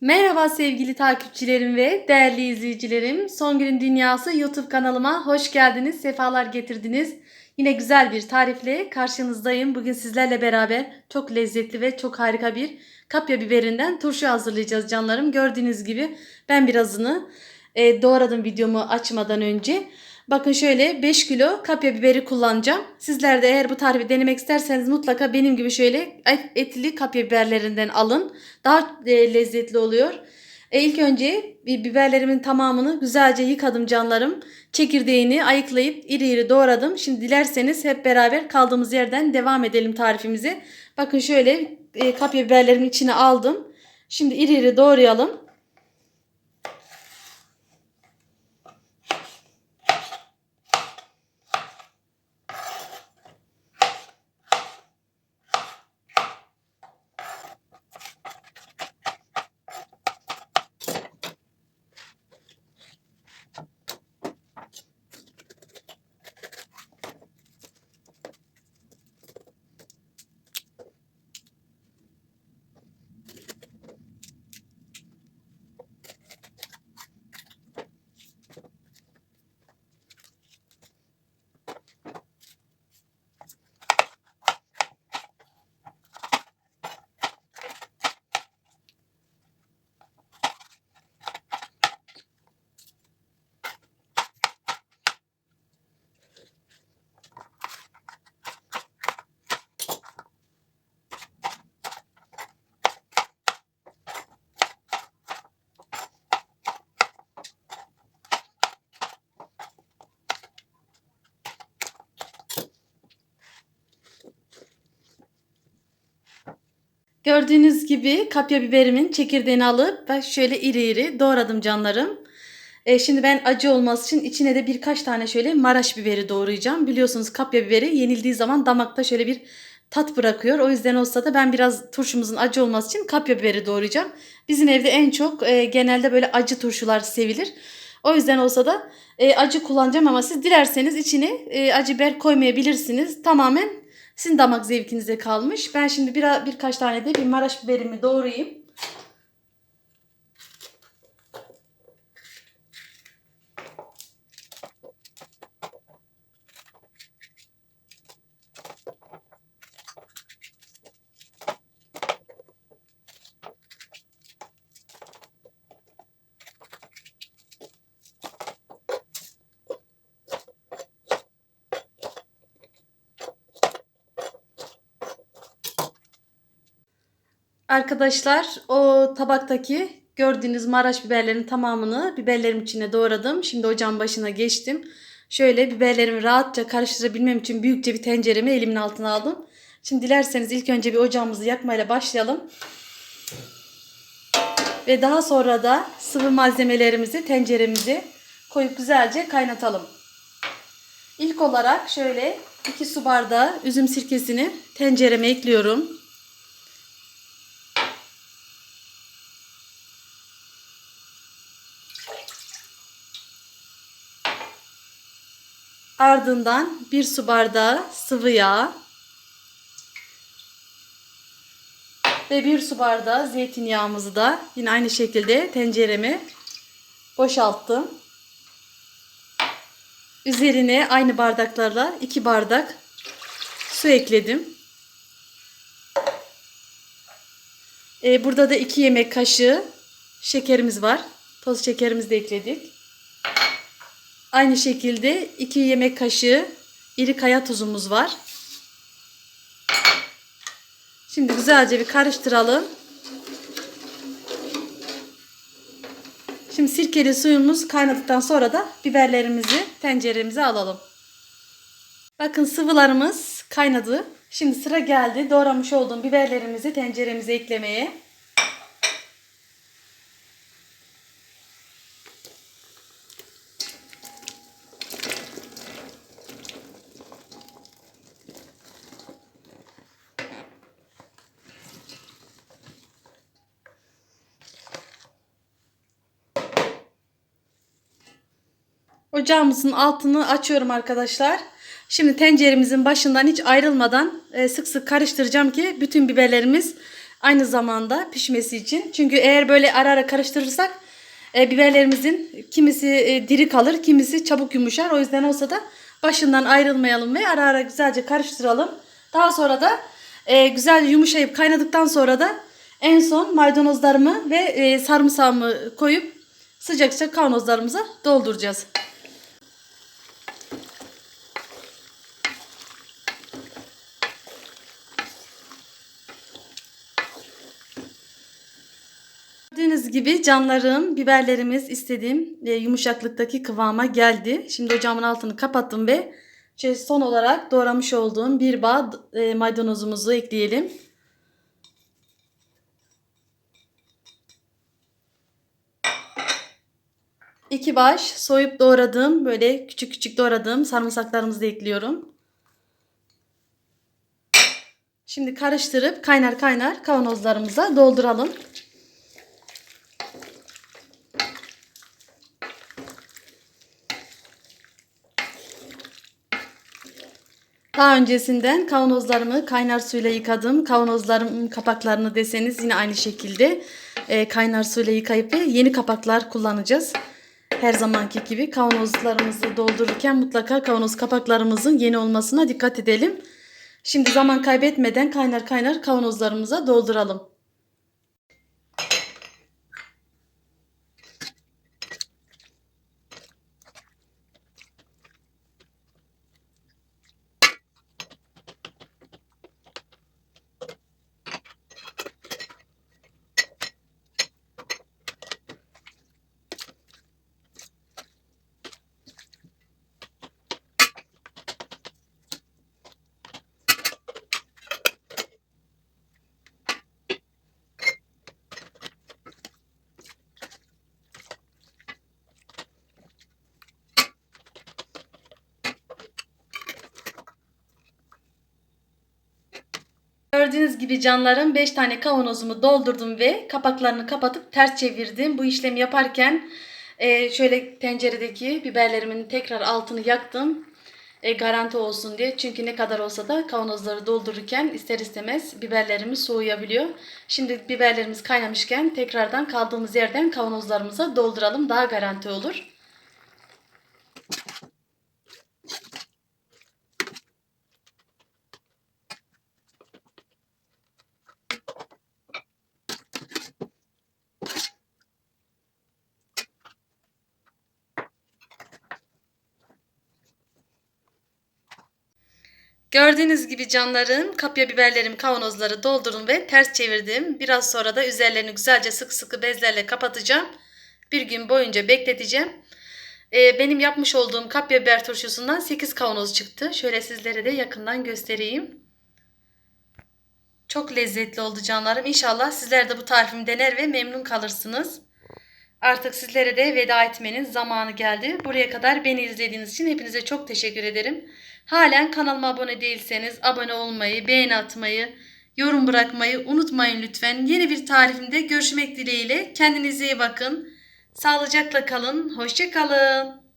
Merhaba sevgili takipçilerim ve değerli izleyicilerim. Songül'ün Dünyası YouTube kanalıma hoş geldiniz, sefalar getirdiniz. Yine güzel bir tarifle karşınızdayım. Bugün sizlerle beraber çok lezzetli ve çok harika bir kapya biberinden turşu hazırlayacağız canlarım. Gördüğünüz gibi ben birazını e, doğradım videomu açmadan önce. Bakın şöyle 5 kilo kapya biberi kullanacağım. Sizler de eğer bu tarifi denemek isterseniz mutlaka benim gibi şöyle etli kapya biberlerinden alın. Daha e, lezzetli oluyor. E, ilk önce bi- biberlerimin tamamını güzelce yıkadım canlarım. Çekirdeğini ayıklayıp iri iri doğradım. Şimdi dilerseniz hep beraber kaldığımız yerden devam edelim tarifimize. Bakın şöyle e, kapya biberlerimin içine aldım. Şimdi iri iri doğrayalım. Gördüğünüz gibi kapya biberimin çekirdeğini alıp ben şöyle iri iri doğradım canlarım. E, şimdi ben acı olması için içine de birkaç tane şöyle maraş biberi doğrayacağım. Biliyorsunuz kapya biberi yenildiği zaman damakta şöyle bir tat bırakıyor. O yüzden olsa da ben biraz turşumuzun acı olması için kapya biberi doğrayacağım. Bizim evde en çok e, genelde böyle acı turşular sevilir. O yüzden olsa da e, acı kullanacağım ama siz dilerseniz içine e, acı biber koymayabilirsiniz. Tamamen sizin damak zevkinize kalmış. Ben şimdi bir, birkaç tane de bir maraş biberimi doğrayayım. Arkadaşlar o tabaktaki gördüğünüz maraş biberlerin tamamını biberlerim içine doğradım. Şimdi ocağın başına geçtim. Şöyle biberlerimi rahatça karıştırabilmem için büyükçe bir tenceremi elimin altına aldım. Şimdi dilerseniz ilk önce bir ocağımızı yakmayla başlayalım. Ve daha sonra da sıvı malzemelerimizi tenceremizi koyup güzelce kaynatalım. İlk olarak şöyle 2 su bardağı üzüm sirkesini tencereme ekliyorum. Ardından bir su bardağı sıvı yağ ve bir su bardağı zeytinyağımızı da yine aynı şekilde tencereme boşalttım. Üzerine aynı bardaklarla iki bardak su ekledim. Ee, burada da iki yemek kaşığı şekerimiz var. Toz şekerimizi de ekledik. Aynı şekilde 2 yemek kaşığı iri kaya tuzumuz var. Şimdi güzelce bir karıştıralım. Şimdi sirkeli suyumuz kaynadıktan sonra da biberlerimizi tenceremize alalım. Bakın sıvılarımız kaynadı. Şimdi sıra geldi doğramış olduğum biberlerimizi tenceremize eklemeye. Ocağımızın altını açıyorum arkadaşlar. Şimdi tenceremizin başından hiç ayrılmadan e, sık sık karıştıracağım ki bütün biberlerimiz Aynı zamanda pişmesi için. Çünkü eğer böyle ara ara karıştırırsak e, biberlerimizin kimisi e, diri kalır, kimisi çabuk yumuşar. O yüzden olsa da başından ayrılmayalım ve ara ara güzelce karıştıralım. Daha sonra da güzel yumuşayıp kaynadıktan sonra da en son maydanozlarımı ve sarımsağımı koyup sıcak sıcak kavanozlarımıza dolduracağız. Gördüğünüz gibi canlarım, biberlerimiz istediğim e, yumuşaklıktaki kıvama geldi. Şimdi ocağımın altını kapattım ve şey, son olarak doğramış olduğum bir bağ e, maydanozumuzu ekleyelim. İki baş soyup doğradığım böyle küçük küçük doğradığım sarımsaklarımızı da ekliyorum. Şimdi karıştırıp kaynar kaynar kavanozlarımıza dolduralım. Daha öncesinden kavanozlarımı kaynar suyla yıkadım. Kavanozlarımın kapaklarını deseniz yine aynı şekilde e, kaynar suyla yıkayıp ve yeni kapaklar kullanacağız. Her zamanki gibi kavanozlarımızı doldururken mutlaka kavanoz kapaklarımızın yeni olmasına dikkat edelim. Şimdi zaman kaybetmeden kaynar kaynar kavanozlarımıza dolduralım. Gördüğünüz gibi canlarım 5 tane kavanozumu doldurdum ve kapaklarını kapatıp ters çevirdim. Bu işlemi yaparken e, şöyle tenceredeki biberlerimin tekrar altını yaktım. E, garanti olsun diye. Çünkü ne kadar olsa da kavanozları doldururken ister istemez biberlerimiz soğuyabiliyor. Şimdi biberlerimiz kaynamışken tekrardan kaldığımız yerden kavanozlarımıza dolduralım. Daha garanti olur. Gördüğünüz gibi canlarım kapya biberlerim kavanozları doldurdum ve ters çevirdim. Biraz sonra da üzerlerini güzelce sıkı sıkı bezlerle kapatacağım. Bir gün boyunca bekleteceğim. Ee, benim yapmış olduğum kapya biber turşusundan 8 kavanoz çıktı. Şöyle sizlere de yakından göstereyim. Çok lezzetli oldu canlarım. İnşallah sizler de bu tarifimi dener ve memnun kalırsınız. Artık sizlere de veda etmenin zamanı geldi. Buraya kadar beni izlediğiniz için hepinize çok teşekkür ederim. Halen kanalıma abone değilseniz abone olmayı, beğeni atmayı, yorum bırakmayı unutmayın lütfen. Yeni bir tarifimde görüşmek dileğiyle. Kendinize iyi bakın. Sağlıcakla kalın. Hoşça kalın.